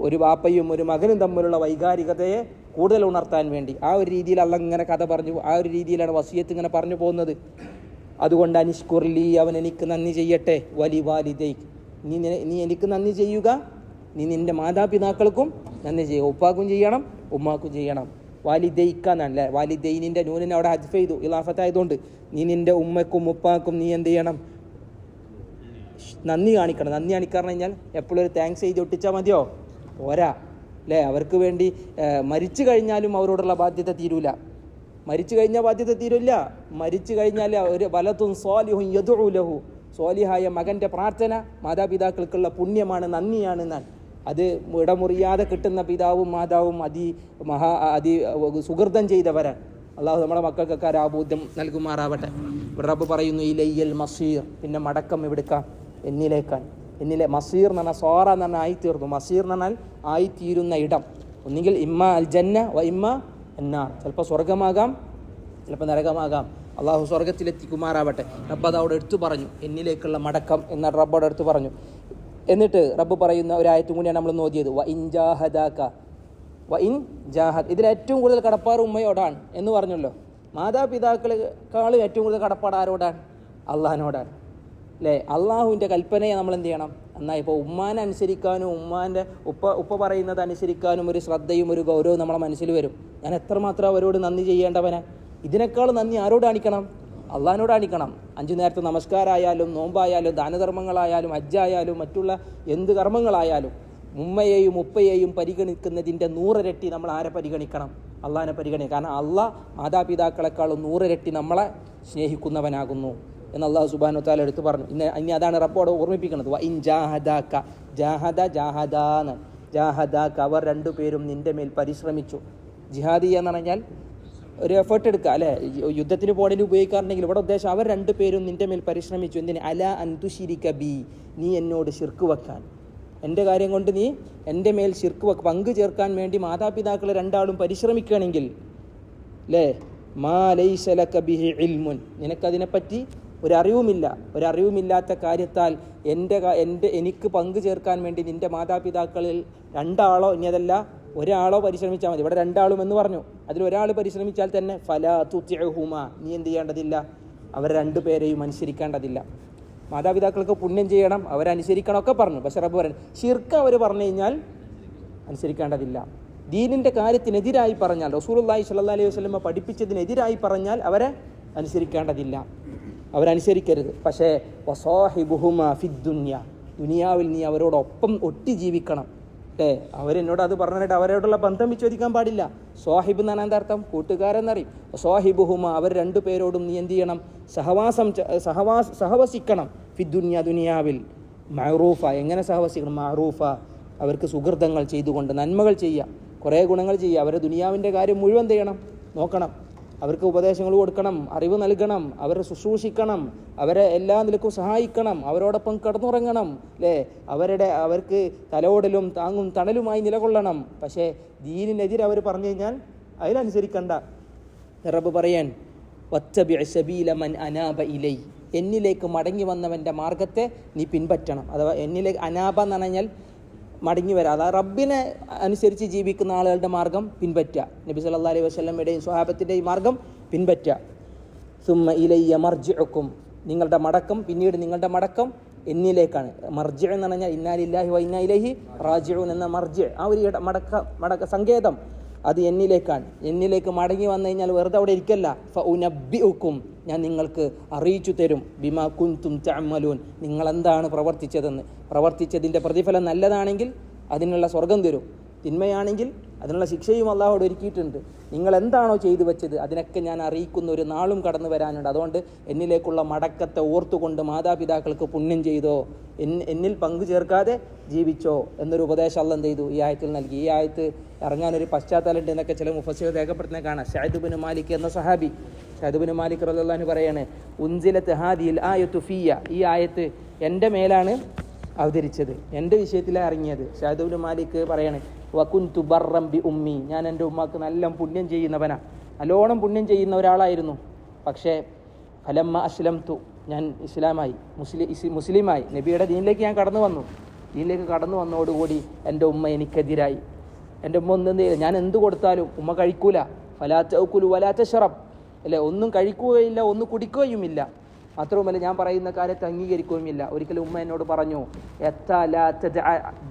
ഒരു വാപ്പയും ഒരു മകനും തമ്മിലുള്ള വൈകാരികതയെ കൂടുതൽ ഉണർത്താൻ വേണ്ടി. ആ ഒരു രീതിയിൽ അല്ല ഇങ്ങനെ കഥ പറഞ്ഞു ആ ഒരു രീതിയിലാണ് വസീയത്ത് ഇങ്ങനെ പറഞ്ഞു പോകുന്നത്. അതുകൊണ്ട് അനിഷ്കുർ അനിഷ്കുർലി അവൻ എനിക്ക് നന്ദി ചെയ്യട്ടെ. വലി വാലിദൈ നീ നീ എനിക്ക് നന്ദി ചെയ്യുക. നീ നിന്റെ മാതാപിതാക്കൾക്കും നന്ദി ചെയ്യുക. ഉപ്പാക്കും ചെയ്യണം ഉമ്മാക്കും ചെയ്യണം. വാലിദൈക്ക എന്നല്ലേ വാലിദൈനിന്റെ നൂനിനെ അവിടെ ഹജ്ഫ് ചെയ്തു ഇലാഫത്തായതുകൊണ്ട് നീ നിന്റെ ഉമ്മയ്ക്കും ഉപ്പാക്കും നീ എന്ത് ചെയ്യണം? നന്ദി കാണിക്കണം. നന്ദി കാണിക്കാറെന്ന് കഴിഞ്ഞാൽ എപ്പോഴും ഒരു താങ്ക്സ് ചെയ്ത് ഒട്ടിച്ചാൽ മതിയോ? പോരാ. അല്ലേ? അവർക്ക് വേണ്ടി മരിച്ചു കഴിഞ്ഞാലും അവരോടുള്ള ബാധ്യത തീരൂല. മരിച്ചു കഴിഞ്ഞാൽ ബാധ്യത തീരില്ല. മരിച്ചു കഴിഞ്ഞാൽ ഒരു വലത്തും സ്വാലിഹും യദുലഹു സ്വാലിഹായ മകന്റെ പ്രാർത്ഥന മാതാപിതാക്കൾക്കുള്ള പുണ്യമാണ് നന്ദിയാണ് അത് ഇടമുറിയാതെ കിട്ടുന്ന പിതാവും മാതാവും അതി മഹാ അതി സുഹൃതം ചെയ്തവരാണ്. അള്ളാഹു നമ്മുടെ മക്കൾക്കൊക്കെ ആ ബോധ്യം നൽകുമാറാവട്ടെ റബ്ബ് പറയുന്നു ഇലയ്യൽ മസീർ. പിന്നെ മടക്കം എവിടുക്കാം എന്നിലേക്കാൻ എന്നിലെ മസീർ എന്ന് പറഞ്ഞാൽ സോറ എന്ന് പറഞ്ഞാൽ ആയിത്തീർന്നു. മസീർ എന്ന് പറഞ്ഞാൽ ആയിത്തീരുന്ന ഇടം. ഒന്നുകിൽ ഇമ്മ അൽ ജന്ന വ ഇമ്മ എന്നാർ ചിലപ്പോൾ സ്വർഗമാകാം ചിലപ്പോൾ നരകമാകാം. അള്ളാഹു സ്വർഗത്തിലെത്തിക്കുമാറാവട്ടെ റബ്ബ് അതവിടെ എടുത്തു പറഞ്ഞു. എന്നിലേക്കുള്ള മടക്കം എന്ന റബ്ബ് അവിടെ എടുത്തു പറഞ്ഞു. എന്നിട്ട് റബ്ബ് പറയുന്ന ഒരു ആയത്തും കൂടിയാണ് നമ്മൾ നോക്കിയത് വ ഇൻ ജാഹദാക്ക വ ഇൻ ജാഹദ് ഇതിൽ ഏറ്റവും കൂടുതൽ കടപ്പാട് ഉമ്മയോടാണ് എന്ന് പറഞ്ഞല്ലോ. മാതാപിതാക്കളെക്കാളും ഏറ്റവും കൂടുതൽ കടപ്പാട് ആരോടാണ്? അള്ളഹാനോടാണ്. അല്ലേ അള്ളാഹുവിന്റെ കൽപ്പനയെ നമ്മൾ എന്ത് ചെയ്യണം? എന്നാൽ ഇപ്പോൾ ഉമ്മാനെ അനുസരിക്കാനും ഉമ്മാന്റെ ഉപ്പ ഉപ്പ പറയുന്നത് അനുസരിക്കാനും ഒരു ശ്രദ്ധയും ഒരു ഗൗരവവും നമ്മളെ മനസ്സിൽ വരും. ഞാൻ എത്രമാത്രം അവരോട് നന്ദി ചെയ്യേണ്ടവനെ? ഇതിനേക്കാൾ നന്ദി ആരോട് കാണിക്കണം അള്ളഹാനോട് കാണിക്കണം അഞ്ചു നേരത്തെ നമസ്കാരമായാലും നോമ്പായാലും ദാനധർമ്മങ്ങളായാലും ഹജ്ജായാലും മറ്റുള്ള എന്ത് കർമ്മങ്ങളായാലും ഉമ്മയെയും ഉപ്പയെയും പരിഗണിക്കുന്നതിന്റെ നൂറിരട്ടി നമ്മൾ ആരെ പരിഗണിക്കണം? അള്ളഹാനെ പരിഗണിക്കണം. കാരണം അള്ളാഹ് മാതാപിതാക്കളെക്കാളും നൂറിരട്ടി നമ്മളെ സ്നേഹിക്കുന്നവനാകുന്നു എന്ന് അള്ളാഹു സുബാനു താല എടുത്ത് പറഞ്ഞു. ഇന്ന് ഇനി അതാണ് റബ്ബോട് ഓർമ്മിപ്പിക്കുന്നത്. ഇൻ ജാഹദാക്ക ജാഹദ ജാഹദാന്ന്. ജാഹദാക്ക അവർ രണ്ടുപേരും നിന്റെ മേൽ പരിശ്രമിച്ചു. ജിഹാദി എന്ന് പറഞ്ഞാൽ ഒരു എഫേർട്ട് എടുക്കുക അല്ലേ? യുദ്ധത്തിന് പോകണേൽ ഉപയോഗിക്കാറുണ്ടെങ്കിൽ ഇവിടെ ഉദ്ദേശം അവർ രണ്ടുപേരും നിന്റെ മേൽ പരിശ്രമിച്ചു. എന്തിന്? അല അന്തുശിരിക്ക ബി. നീ എന്നോട് ശിർക്ക് വെക്കാൻ. എന്റെ കാര്യം കൊണ്ട് നീ എന്റെ മേൽ ശിർക്ക് വെക്ക്. പങ്ക് ചേർക്കാൻ വേണ്ടി മാതാപിതാക്കൾ രണ്ടാളും പരിശ്രമിക്കുകയാണെങ്കിൽ അല്ലേ മാ ലൈസലക ബിഹി ഇൽമുൻ. നിനക്കതിനെപ്പറ്റി ഒരറിവുമില്ല. ഒരറിവുമില്ലാത്ത കാര്യത്താൽ എന്റെ എന്റെ എനിക്ക് പങ്കു ചേർക്കാൻ വേണ്ടി നിന്റെ മാതാപിതാക്കളിൽ രണ്ടാളോ ഇനി അതല്ല ഒരാളോ പരിശ്രമിച്ചാൽ മതി. ഇവിടെ രണ്ടാളും എന്ന് പറഞ്ഞു. അതിൽ ഒരാൾ പരിശ്രമിച്ചാൽ തന്നെ ഫല തുത്യഹുമ നീ എന്ത് ചെയ്യേണ്ടതില്ല? അവർ രണ്ടുപേരെയും അനുസരിക്കേണ്ടതില്ല. മാതാപിതാക്കൾക്ക് പുണ്യം ചെയ്യണം അവരനുസരിക്കണമൊക്കെ പറഞ്ഞു. പക്ഷെ റബ്ബ് പറഞ്ഞു ശിർക്ക് അവർ പറഞ്ഞു കഴിഞ്ഞാൽ അനുസരിക്കേണ്ടതില്ല. ദീനിന്റെ കാര്യത്തിനെതിരായി പറഞ്ഞാൽ റസൂലുള്ളാഹി സ്വല്ലല്ലാഹി അലൈഹി വസ്ലമ പഠിപ്പിച്ചതിനെതിരായി പറഞ്ഞാൽ അവരെ അനുസരിക്കേണ്ടതില്ല. അവരനുസരിക്കരുത്. പക്ഷേ വസാഹിബുഹുമ ഫിദ്ദുന്യ ദുനിയാവിൽ നീ അവരോടൊപ്പം ഒട്ടി ജീവിക്കണം. ഏ അവരെന്നോട് അത് പറഞ്ഞിട്ട് അവരോടുള്ള ബന്ധം വിച്ഛേദിക്കാൻ പാടില്ല. സ്വാഹിബ് എന്നാണ് എന്താ അർത്ഥം? കൂട്ടുകാരെന്നറിയും സ്വാഹിബുഹുമ അവർ രണ്ടു പേരോടും നീ എന്ത് ചെയ്യണം? സഹവാസം സഹവാസ സഹവാസ് സഹവസിക്കണം. ഫി ദുനിയ ദുനിയാവിൽ. മഹറൂഫ എങ്ങനെ സഹവസിക്കണം? മഹറൂഫ അവർക്ക് സുഹൃതങ്ങൾ ചെയ്തുകൊണ്ട് നന്മകൾ ചെയ്യുക. കുറേ ഗുണങ്ങൾ ചെയ്യുക. അവരെ ദുനിയാവിന്റെ കാര്യം മുഴുവൻ ചെയ്യണം? നോക്കണം. അവർക്ക് ഉപദേശങ്ങൾ കൊടുക്കണം അറിവ് നൽകണം അവരെ ശുശ്രൂഷിക്കണം അവരെ എല്ലാ നിലക്കും സഹായിക്കണം അവരോടൊപ്പം കിടന്നുറങ്ങണം അല്ലേ അവരുടെ അവർക്ക് തലോടലും താങ്ങും തണലുമായി നിലകൊള്ളണം. പക്ഷേ ദീനിനെതിരെ അവർ പറഞ്ഞു കഴിഞ്ഞാൽ അതിനനുസരിക്കണ്ട. റബ്ബ് പറയാൻ മൻ അനാബ ഇലൈ. എന്നിലേക്ക് മടങ്ങി വന്നവന്റെ മാർഗത്തെ നീ പിൻപറ്റണം. അഥവാ എന്നിലേക്ക് അനാബ എന്ന് പറഞ്ഞാൽ മടങ്ങി വരാം. അതാ റബ്ബിനെ അനുസരിച്ച് ജീവിക്കുന്ന ആളുകളുടെ മാർഗം പിൻപറ്റുക. നബി സല്ലാ അലൈഹി വസ്ലമയുടെയും സ്വഹാബത്തിന്റെയും മാർഗം പിൻപറ്റുക. സുമ്മ ഇലയ്യ മർജിഅക്കും നിങ്ങളുടെ മടക്കം പിന്നീട് നിങ്ങളുടെ മടക്കം എന്നിലേക്കാണ്. മർജി എന്ന് പറഞ്ഞാൽ ഇന്നാലില്ലാഹി വൈന്നാ ഇലഹി റാജിഊൻ എന്ന മർജി. ആ ഒരു മടക്ക മടക്ക സങ്കേതം. അത് എന്നിലേക്കാണ്. എന്നിലേക്ക് മടങ്ങി വന്നു കഴിഞ്ഞാൽ വെറുതെ അവിടെ ഇരിക്കല്ല. ഫ ഞാൻ നിങ്ങൾക്ക് അറിയിച്ചു തരും. ബിമാ കുന്തും തഅമലൂൻ. നിങ്ങളെന്താണ് പ്രവർത്തിച്ചതെന്ന്. പ്രവർത്തിച്ചതിന്റെ പ്രതിഫലം നല്ലതാണെങ്കിൽ അതിനുള്ള സ്വർഗം തരും. തിന്മയാണെങ്കിൽ അതിനുള്ള ശിക്ഷയും അള്ളാഹോട് ഒരുക്കിയിട്ടുണ്ട്. നിങ്ങൾ എന്താണോ ചെയ്തു വെച്ചത് അതിനൊക്കെ ഞാൻ അറിയിക്കുന്ന ഒരു നാളും കടന്നു വരാനുണ്ട്. അതുകൊണ്ട് എന്നിലേക്കുള്ള മടക്കത്തെ ഓർത്തുകൊണ്ട് മാതാപിതാക്കൾക്ക് പുണ്യം ചെയ്തോ എന്നിൽ പങ്കു ചേർക്കാതെ ജീവിച്ചോ എന്നൊരു ഉപദേശം അല്ല എന്ത് ചെയ്തു? ഈ ആയത്തിൽ നൽകി. ഈ ആയത്ത് ഇറങ്ങാനൊരു പശ്ചാത്തലമുണ്ട് എന്നൊക്കെ ചില മുഫസിർ രേഖപ്പെടുത്തുന്നത് കാണാം. ഷാഹിദുബിൻ മാലിക് എന്ന സഹാബി ഷാഹിദുബിൻ മാലിക് റല്ലാന്ന് പറയാണ് ഉൻസിലത്ത് തെഹാദിയിൽ ആയത്തു ഫിയ. ഈ ആയത്ത് എന്റെ മേലാണ് അവതരിച്ചത് എന്റെ വിഷയത്തിലാണ് ഇറങ്ങിയത്. ഷാഹിദുബിൻ മാലിക് പറയാണ് വക്കുൻതു ബർറം ബി ഉമ്മി. ഞാൻ എന്റെ ഉമ്മാക്ക് നല്ല പുണ്യം ചെയ്യുന്നവനാ. നല്ലോണം പുണ്യം ചെയ്യുന്ന ഒരാളായിരുന്നു. പക്ഷേ ഫലമ്മ അസ്ലം തു ഞാൻ ഇസ്ലാമായി മുസ്ലിം മുസ്ലിമായി നബിയുടെ ദീനിലേക്ക് ഞാൻ കടന്നു വന്നു. ദീനിലേക്ക് കടന്നു വന്നതോടുകൂടി എന്റെ ഉമ്മ എനിക്കെതിരായി. എന്റെ ഉമ്മ ഒന്നും ഞാൻ എന്ത് കൊടുത്താലും ഉമ്മ കഴിക്കൂല. വലാത്ത ഉക്കുലു വലാത്ത ഷറബ് അല്ലേ ഒന്നും കഴിക്കുകയില്ല ഒന്നും കുടിക്കുകയുമില്ല. മാത്രവുമല്ല ഞാൻ പറയുന്ന കാര്യത്തെ അംഗീകരിക്കുകയുമില്ല. ഒരിക്കലും ഉമ്മ എന്നോട് പറഞ്ഞു "എത്താ ലാ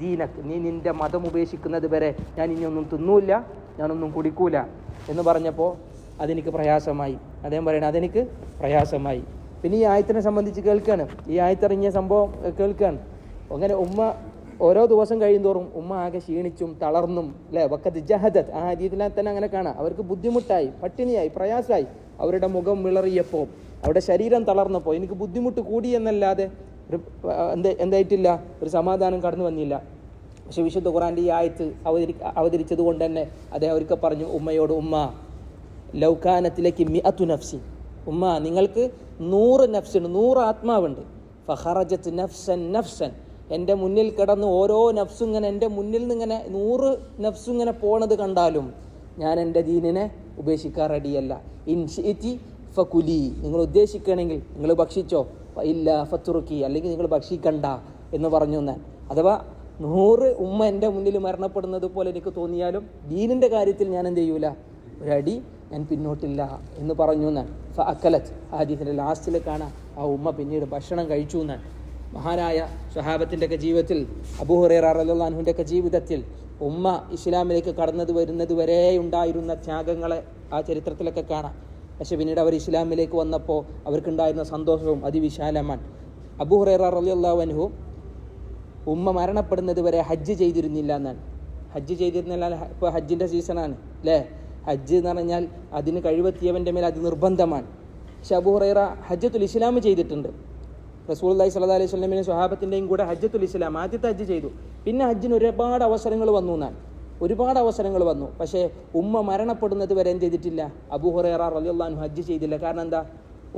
ദീനക്. നീ നിന്റെ മതം ഉപേക്ഷിക്കുന്നത് വരെ ഞാൻ ഇനി ഒന്നും തിന്നൂല ഞാനൊന്നും കുടിക്കൂല. എന്ന് പറഞ്ഞപ്പോൾ അതെനിക്ക് പ്രയാസമായി. അദ്ദേഹം പറയണത് അതെനിക്ക് പ്രയാസമായി. പിന്നെ ഈ ആയത്തിനെ സംബന്ധിച്ച് കേൾക്കുകയാണ് ഈ ആയത്തിറങ്ങിയ സംഭവം കേൾക്കാണ്. അങ്ങനെ ഉമ്മ ഓരോ ദിവസം കഴിയുന്തോറും ഉമ്മ ആകെ ക്ഷീണിച്ചും തളർന്നും അല്ലേ വക്കത്ത് ജഹദത്ത്. ആ രീതിയിൽ തന്നെ അങ്ങനെ കാണാം. അവർക്ക് ബുദ്ധിമുട്ടായി പട്ടിണിയായി പ്രയാസമായി. അവരുടെ മുഖം വിളറിയപ്പോൾ അവരുടെ ശരീരം തളർന്നപ്പോൾ എനിക്ക് ബുദ്ധിമുട്ട് കൂടി എന്നല്ലാതെ ഒരു എന്ത് എന്തായിട്ടില്ല ഒരു സമാധാനം കടന്നു വന്നില്ല. പക്ഷെ വിശുദ്ധ ഖുറാന്റെ ഈ ആയത്ത് അവതരി അവതരിച്ചത് കൊണ്ട് തന്നെ അദ്ദേഹം ഒരിക്കൽ പറഞ്ഞു ഉമ്മയോട് ഉമ്മ ലൗകാനത്തിലേക്ക് മി അത്തു നഫ്സി. ഉമ്മ നിങ്ങൾക്ക് നൂറ് നഫ്സുണ്ട് നൂറ് ആത്മാവുണ്ട്. ഫഹറജത്ത് നഫ്സൻ നഫ്സൻ. എന്റെ മുന്നിൽ കിടന്ന് ഓരോ നഫ്സും ഇങ്ങനെ എന്റെ മുന്നിൽ നിന്ന് ഇങ്ങനെ നൂറ് നഫ്സും ഇങ്ങനെ പോണത് കണ്ടാലും ഞാൻ എന്റെ ദീനിനെ ഉപേക്ഷിക്കാൻ റെഡിയല്ല ഇൻഷി ഫകുലി. നിങ്ങൾ ഉദ്ദേശിക്കണമെങ്കിൽ നിങ്ങൾ ഭക്ഷിച്ചോ. ഇല്ല ഫത്തുറുക്കി. അല്ലെങ്കിൽ നിങ്ങൾ ഭക്ഷിക്കണ്ട എന്ന് പറഞ്ഞു ഞാൻ അഥവാ നൂറ് ഉമ്മ എന്റെ മുന്നിൽ മരണപ്പെടുന്നത് പോലെ എനിക്ക് തോന്നിയാലും ദീനിന്റെ കാര്യത്തിൽ ഞാൻ എന്ത് ചെയ്യൂല? ഒരടി ഞാൻ പിന്നോട്ടില്ല എന്ന് പറഞ്ഞു ഞാൻ ഫ ആ ആദ്യത്തിന്റെ ലാസ്റ്റിൽ കാണാം. ആ ഉമ്മ പിന്നീട് ഭക്ഷണം കഴിച്ചു ഞാൻ മഹാനായ ഷഹാബത്തിന്റെ ഒക്കെ ജീവിതത്തിൽ അബൂഹുറേർ റലാൻഹുവിന്റെ ഒക്കെ ജീവിതത്തിൽ ഉമ്മ ഇസ്ലാമിലേക്ക് കടന്നത് വരുന്നത് വരെ ഉണ്ടായിരുന്ന ത്യാഗങ്ങളെ ആ ചരിത്രത്തിലൊക്കെ കാണാം. പക്ഷെ പിന്നീട് അവർ ഇസ്ലാമിലേക്ക് വന്നപ്പോൾ അവർക്കുണ്ടായിരുന്ന സന്തോഷവും അതിവിശാലമാണ് അബൂഹുറേറ റലിയല്ലാവൻഹു ഉമ്മ മരണപ്പെടുന്നത് വരെ ഹജ്ജ് ചെയ്തിരുന്നില്ല എന്നാണ്. ഹജ്ജ് ചെയ്തിരുന്നില്ല ഇപ്പോൾ ഹജ്ജിന്റെ സീസണാണ് അല്ലേ? ഹജ്ജ് എന്ന് പറഞ്ഞാൽ അതിന് കഴിവെത്തിയവന്റെ മേൽ അത് നിർബന്ധമാണ് പക്ഷെ അബൂഹുറൈറ ഹജ്ജത്തുൽ ഇസ്ലാം ചെയ്തിട്ടുണ്ട്. റസൂൽ അള്ളഹി സല്ലാ അലൈഹി സ്വലമിനും സ്വഹാബത്തിന്റെയും കൂടെ ഹജ്ജത്തുൽ ഇസ്ലാം ആദ്യത്തെ ഹജ്ജ് ചെയ്തു. പിന്നെ ഹജ്ജിന് ഒരുപാട് അവസരങ്ങൾ വന്നു എന്നാണ്. ഒരുപാട് അവസരങ്ങൾ വന്നു. പക്ഷേ ഉമ്മ മരണപ്പെടുന്നത് വരെ എന്ത് ചെയ്തിട്ടില്ല? അബൂഹുറൈറ റലിയുള്ളാൻ ഹജ്ജ് ചെയ്തില്ല. കാരണം എന്താ?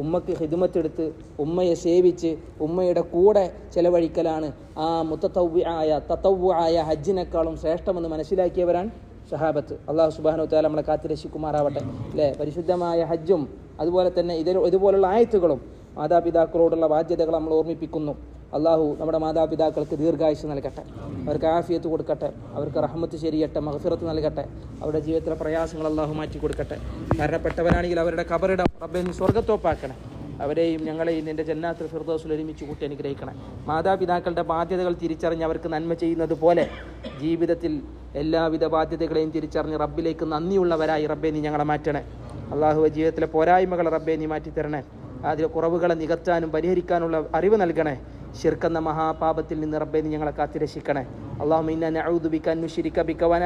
ഉമ്മക്ക് ഹിദ്മത്തെടുത്ത് ഉമ്മയെ സേവിച്ച് ഉമ്മയുടെ കൂടെ ചെലവഴിക്കലാണ്. ആ മുത്തത്തവ്യായ തത്തവ്വായ ഹജ്ജിനേക്കാളും ശ്രേഷ്ഠമെന്ന് മനസ്സിലാക്കിയവരാണ് ഷഹാബത്ത്. അള്ളാഹു സുബാനു താല നമ്മളെ കാത്തിരശിക്കുമാറാവട്ടെ അല്ലേ പരിശുദ്ധമായ ഹജ്ജും അതുപോലെ തന്നെ ഇതിൽ ഇതുപോലുള്ള ആയത്തുകളും മാതാപിതാക്കളോടുള്ള ബാധ്യതകൾ നമ്മൾ ഓർമ്മിപ്പിക്കുന്നു. അള്ളാഹു നമ്മുടെ മാതാപിതാക്കൾക്ക് ദീർഘായുസ് നൽകട്ടെ. അവർക്ക് ആഫിയത്ത് കൊടുക്കട്ടെ. അവർക്ക് റഹ്മത്ത് ശരിയട്ടെ മഹഫിറത്ത് നൽകട്ടെ. അവരുടെ ജീവിതത്തിലെ പ്രയാസങ്ങൾ അള്ളാഹു മാറ്റി കൊടുക്കട്ടെ. മരണപ്പെട്ടവരാണെങ്കിൽ അവരുടെ കബറിടം റബ്ബെ നീ സ്വർഗത്തോപ്പാക്കണേ അവരെയും ഞങ്ങളെയും നിന്റെ ജന്നാത്തിൽ ഫിർദോസിൽ ഒരുമിച്ച് കൂട്ടി അനുഗ്രഹിക്കണം. മാതാപിതാക്കളുടെ ബാധ്യതകൾ തിരിച്ചറിഞ്ഞ് അവർക്ക് നന്മ ചെയ്യുന്നത് പോലെ ജീവിതത്തിൽ എല്ലാവിധ ബാധ്യതകളെയും തിരിച്ചറിഞ്ഞ് റബ്ബിലേക്ക് നന്ദിയുള്ളവരായി റബ്ബെ നീ ഞങ്ങളെ മാറ്റണേ. അള്ളാഹു ജീവിതത്തിലെ പോരായ്മകൾ റബ്ബെ നീ മാറ്റിത്തരണേ. അതിലെ കുറവുകളെ നികത്താനും പരിഹരിക്കാനുള്ള അറിവ് നൽകണേ. ഷിർക്കെന്ന മഹാപാപത്തിൽ നിന്ന് റബ്ബെ നീ ഞങ്ങളെ കാത്തിരക്ഷിക്കണേ അള്ളാഹു ഇന്ന നഊദു ബിക അൻ നുശ്രിക ബിക വന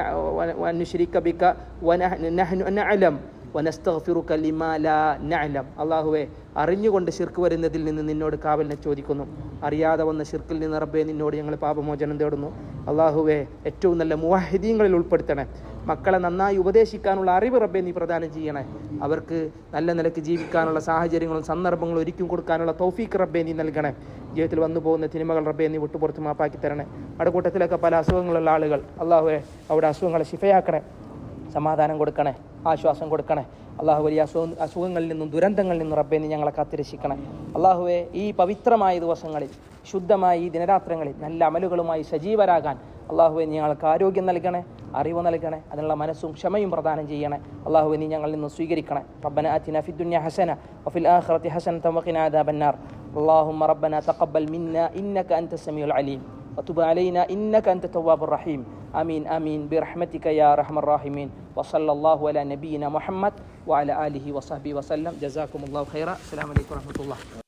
നുശ്രിക ബിക വനഹ്നു നഹ്നു നഅലം. വനസ്തഗ്ഫിറുക ലിമാ ലാ നഅലം. അള്ളാഹുവേ അറിഞ്ഞുകൊണ്ട് ശിർക്ക് വരുന്നതിൽ നിന്ന് നിന്നോട് കാവലിനെ ചോദിക്കുന്നു. അറിയാതെ വന്ന ഷിർക്കിൽ നിന്ന് റബ്ബെ നിന്നോട് ഞങ്ങൾ പാപമോചനം തേടുന്നു. അള്ളാഹുവെ ഏറ്റവും നല്ല മുവാഹിദീങ്ങളിൽ ഉൾപ്പെടുത്തണേ. മക്കളെ നന്നായി ഉപദേശിക്കാനുള്ള അറിവ് റബ്ബെ നീ പ്രദാനം ചെയ്യണേ. അവർക്ക് നല്ല നിലയ്ക്ക് ജീവിക്കാനുള്ള സാഹചര്യങ്ങളും സന്ദർഭങ്ങളും ഒരുക്കി കൊടുക്കാനുള്ള തൗഫീഖ് റബ്ബെ നീ നൽകണേ. ജീവിതത്തിൽ വന്നു പോകുന്ന സിനിമകൾ റബ്ബെ നീ വിട്ടുപുറത്ത് മാപ്പാക്കി തരണേ. അടുക്കൂട്ടത്തിലൊക്കെ പല അസുഖങ്ങളുള്ള ആളുകൾ അള്ളാഹുവെ അവിടെ അസുഖങ്ങളെ ശിഫയാക്കണേ. സമാധാനം കൊടുക്കണേ ആശ്വാസം കൊടുക്കണേ അള്ളാഹു വലിയ അസുഖ അസുഖങ്ങളിൽ നിന്നും ദുരന്തങ്ങളിൽ നിന്നും റബ്ബെ നീ ഞങ്ങളെ കാത്തിരക്ഷിക്കണേ അള്ളാഹുവെ ഈ പവിത്രമായ ദിവസങ്ങളിൽ ശുദ്ധമായ ഈ ദിനരാത്രങ്ങളിൽ നല്ല അമലുകളുമായി സജീവരാകാൻ അള്ളാഹുവെ നീ ഞങ്ങൾക്ക് ആരോഗ്യം നൽകണേ അറിവ് നൽകണേ അതിനുള്ള മനസ്സും ക്ഷമയും പ്രദാനം ചെയ്യണേ അള്ളാഹുവെ നീ ഞങ്ങളിൽ നിന്ന് സ്വീകരിക്കണേ റബ്ബന ആറ്റിന ഫി ദുനിയ ഹസന വഫിൽ ആഖിറതി ഹസനത വഖിന അദാബന്നാർ اللهم ربنا تقبل منا إنك أنت السميع العليم وتب علينا إنك أنت التواب الرحيم. آمين آمين. برحمتك يا أرحم الراحمين. وصلى الله على نبينا محمد وعلى آله وصحبه وسلم. جزاكم الله خيرا. السلام عليكم ورحمة الله.